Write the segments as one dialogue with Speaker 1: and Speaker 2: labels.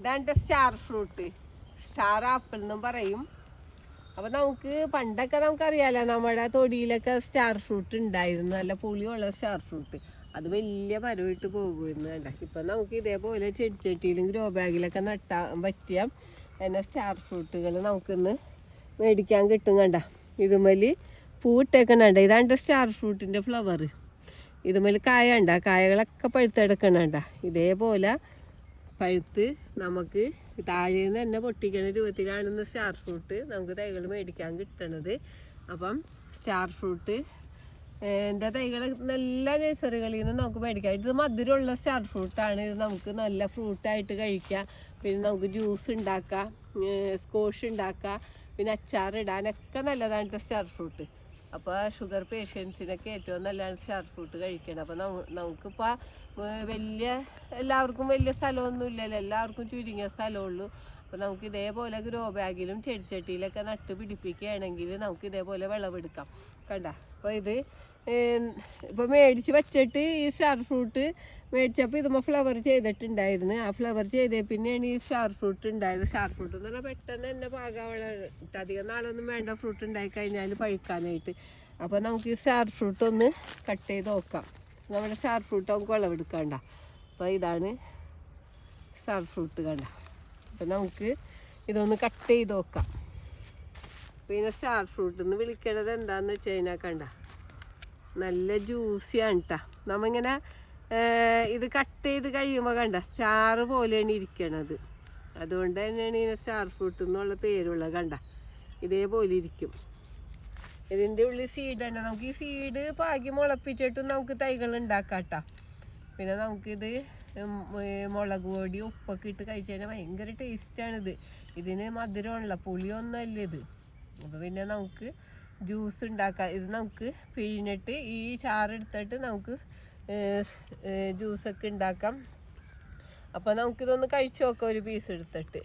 Speaker 1: ഇതാണ് star fruit star apple എന്നും പറയും. അപ്പോൾ നമുക്ക് പണ്ടൊക്കെ നമുക്കറിയാലോ നമ്മുടെ തൊടിയിലൊക്കെ സ്റ്റാർ ഫ്രൂട്ട് ഉണ്ടായിരുന്നു. നല്ല പുളിയുള്ള സ്റ്റാർ ഫ്രൂട്ട് അത് വലിയ മരവിട്ട് പോകുമായിരുന്നു വേണ്ട ഇപ്പൊ നമുക്ക് ഇതേപോലെ ചെടിച്ചട്ടിയിലും ഗ്രോ ബാഗിലൊക്കെ നട്ടാൻ പറ്റിയ എന്നെ സ്റ്റാർ ഫ്രൂട്ടുകൾ നമുക്കിന്ന് മേടിക്കാൻ കിട്ടും കണ്ട? ഇതുമൽ പൂട്ടേക്കണണ്ട ഇതാണ് സ്റ്റാർ ഫ്രൂട്ടിന്റെ ഫ്ലവർ ഇതുമൽ കായ ഉണ്ട? കായകളൊക്കെ പഴുത്തെടുക്കണണ്ട ഇതേപോലെ പഴുത്ത് നമുക്ക് താഴെ നിന്ന് തന്നെ പൊട്ടിക്കണ രൂപത്തിലാണെന്ന് സ്റ്റാർ ഫ്രൂട്ട് നമുക്ക് തൈകൾ മേടിക്കാൻ കിട്ടണത്. അപ്പം സ്റ്റാർ ഫ്രൂട്ട് എന്റെ തൈകൾ നല്ല നഴ്സറികളിൽ നിന്ന് നമുക്ക് മേടിക്കാം. ഇത് മധുരമുള്ള സ്റ്റാർ ഫ്രൂട്ടാണ് ഇത് നമുക്ക് നല്ല ഫ്രൂട്ടായിട്ട് കഴിക്കാം. പിന്നെ നമുക്ക് ജ്യൂസ് ഉണ്ടാക്കാം സ്കോഷ് ഉണ്ടാക്കാം പിന്നെ അച്ചാറിടാനൊക്കെ നല്ലതാണ് സ്റ്റാർ ഫ്രൂട്ട് അപ്പോൾ ഷുഗർ പേഷ്യൻസിനൊക്കെ ഏറ്റവും നല്ലതാണ് സ്റ്റാർ ഫ്രൂട്ട് കഴിക്കണം. അപ്പോൾ നമുക്കിപ്പോൾ വലിയ എല്ലാവർക്കും വലിയ സ്ഥലമൊന്നും ഇല്ലല്ലോ എല്ലാവർക്കും ചുരുങ്ങിയ സ്ഥലമുള്ളൂ. അപ്പോൾ നമുക്ക് ഇതേപോലെ ഗ്രോ ബാഗിലും ചെടിച്ചട്ടിയിലൊക്കെ നട്ട് പിടിപ്പിക്കുകയാണെങ്കിൽ നമുക്ക് ഇതേപോലെ വിളവെടുക്കാം. കണ്ട? അപ്പോൾ ഇത് ഇപ്പോൾ മേടിച്ച് വെച്ചിട്ട് ഈ സ്റ്റാർ ഫ്രൂട്ട് മേടിച്ചപ്പോൾ ഇതുമ്മ ഫ്ലവർ ചെയ്തിട്ടുണ്ടായിരുന്നു. ആ ഫ്ലവർ ചെയ്തേ പിന്നെയാണ് ഈ സ്റ്റാർ ഫ്രൂട്ട് ഉണ്ടായത്. സ്റ്റാർ ഫ്രൂട്ട് എന്ന് പറഞ്ഞാൽ പെട്ടെന്ന് തന്നെ പാകാവള അധികം നാളൊന്നും വേണ്ട ഫ്രൂട്ട് ഉണ്ടായി കഴിഞ്ഞാൽ പഴുക്കാനായിട്ട്. അപ്പോൾ നമുക്ക് ഈ സ്റ്റാർ ഫ്രൂട്ട് ഒന്ന് കട്ട് ചെയ്ത് നോക്കാം. നമ്മുടെ സ്റ്റാർ ഫ്രൂട്ട് നമുക്ക് വിളവെടുക്കണ്ട അപ്പോൾ ഇതാണ് സ്റ്റാർ ഫ്രൂട്ട് കണ്ട. അപ്പോൾ നമുക്ക് ഇതൊന്ന് കട്ട് ചെയ്ത് നോക്കാം. പിന്നെ സ്റ്റാർ ഫ്രൂട്ട് എന്ന് വിളിക്കണത് എന്താണെന്ന് വെച്ച് കഴിഞ്ഞാൽ കണ്ട. നല്ല ജ്യൂസിയാണ് കേട്ടോ നമ്മിങ്ങനെ ഇത് കട്ട് ചെയ്ത് കഴിയുമ്പോൾ കണ്ട സ്റ്റാർ പോലെയാണ് ഇരിക്കണത്. അതുകൊണ്ട് തന്നെയാണ് ഇതിനെ സ്റ്റാർ ഫ്രൂട്ട് എന്നുള്ള പേരുള്ളത് കണ്ട. ഇതേപോലെ ഇരിക്കും. ഇതിന്റെ ഉള്ളിൽ സീഡ് ഉണ്ട് നമുക്ക് ഈ സീഡ് പാകി മുളപ്പിച്ചിട്ടും നമുക്ക് തൈകൾ ഉണ്ടാക്കാം കേട്ടോ പിന്നെ നമുക്കിത് മുളക് പൊടി ഉപ്പൊക്കെ ഇട്ട് കഴിച്ചു കഴിഞ്ഞാൽ ഭയങ്കര ടേസ്റ്റാണിത് ഇതിന് മധുരമുള്ള പുളിയൊന്നുമല്ല ഇത്. അപ്പോൾ പിന്നെ നമുക്ക് ജ്യൂസ് ഉണ്ടാക്കാം ഇത് നമുക്ക് പിഴിഞ്ഞിട്ട് ഈ ചാറെടുത്തിട്ട് നമുക്ക് ജ്യൂസൊക്കെ ഉണ്ടാക്കാം. അപ്പോൾ നമുക്കിതൊന്ന് കഴിച്ചു നോക്കാം ഒരു പീസ് എടുത്തിട്ട്.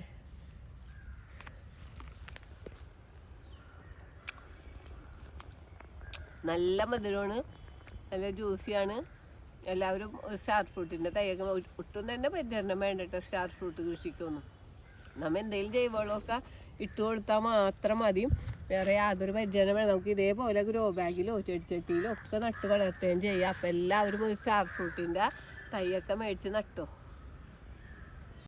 Speaker 1: നല്ല മധുരമാണ്. നല്ല ജ്യൂസിയാണ്. എല്ലാവരും സ്റ്റാർ ഫ്രൂട്ടിന്റെ തൈയൊക്കെ ഒട്ടും തന്നെ പരിചരണം വേണ്ടട്ടോ സ്റ്റാർ ഫ്രൂട്ട് കൃഷിക്കൊന്നും. നമ്മൾ എന്തെങ്കിലും ജൈവവളമൊക്കെ ഇട്ട് കൊടുത്താൽ മാത്രം മതി. വേറെ യാതൊരു പരിചരണം വേണം നമുക്ക് ഇതേപോലെ ഗ്രോ ബാഗിലോ ചെടിച്ചട്ടിയിലോ ഒക്കെ നട്ട് വളർത്തുകയും ചെയ്യാം. അപ്പോൾ എല്ലാവരും ഒരു സ്റ്റാർ ഫ്രൂട്ടിന്റെ തൈയൊക്കെ മേടിച്ച് നട്ടോ.